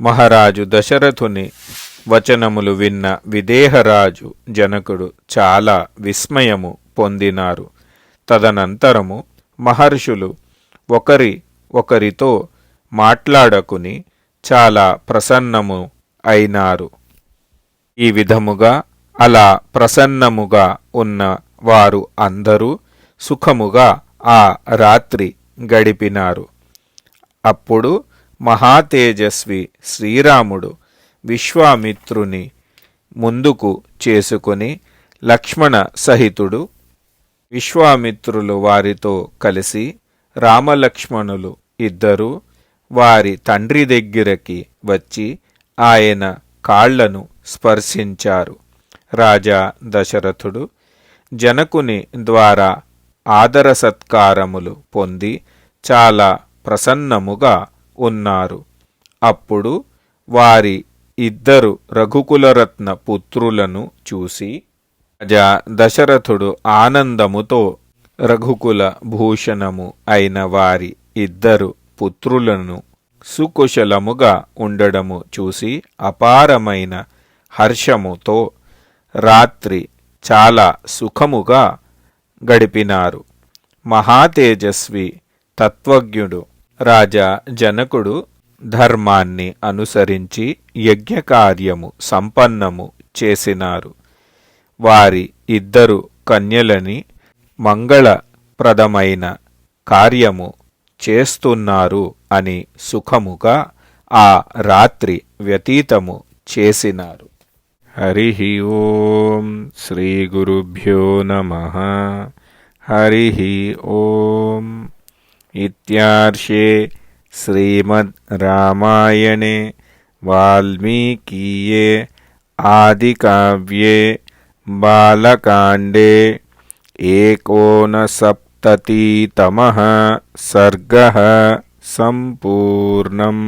మహారాజు దశరథుని వచనములు విన్న విదేహరాజు జనకుడు చాలా విస్మయము పొందినారు. తదనంతరము మహర్షులు ఒకరి ఒకరితో మాట్లాడకుని చాలా ప్రసన్నము అయినారు. ఈ విధముగా అలా ప్రసన్నముగా ఉన్న వారు అందరూ సుఖముగా ఆ రాత్రి గడిపినారు. అప్పుడు మహాతేజస్వి శ్రీరాముడు విశ్వామిత్రుని ముందుకు చేసుకుని లక్ష్మణ సహితుడు విశ్వామిత్రులు వారితో కలిసి రామలక్ష్మణులు ఇద్దరూ వారి తండ్రి దగ్గరకి వచ్చి ఆయన కాళ్ళను స్పర్శించారు. రాజా దశరథుడు జనకుని ద్వారా ఆదర సత్కారములు పొంది చాలా ప్రసన్నముగా ఉన్నారు. అప్పుడు వారి ఇద్దరు రఘుకులరత్న పుత్రులను చూసి రాజా దశరథుడు ఆనందముతో రఘుకుల భూషణము అయిన వారి ఇద్దరు పుత్రులను సుకుశలముగా ఉండడము చూసి అపారమైన హర్షముతో రాత్రి చాలా సుఖముగా గడిపినారు. మహాతేజస్వి తత్వజ్ఞుడు రాజా జనకుడు ధర్మాన్ని అనుసరించి యజ్ఞకార్యము సంపన్నము చేసినారు. వారి ఇద్దరు కన్యలని మంగళప్రదమైన కార్యము చేస్తున్నారు అని సుఖముగా ఆ రాత్రి వ్యతీతము చేసినారు. హరి ఓం శ్రీ గురుభ్యో నమ. హరి ఓం. इत्यार्षे श्रीमद् रामायणे वाल्मीकीये आदिकाव्ये बालकाण्डे एकोनसप्ततितमः सर्गः सम्पूर्णम्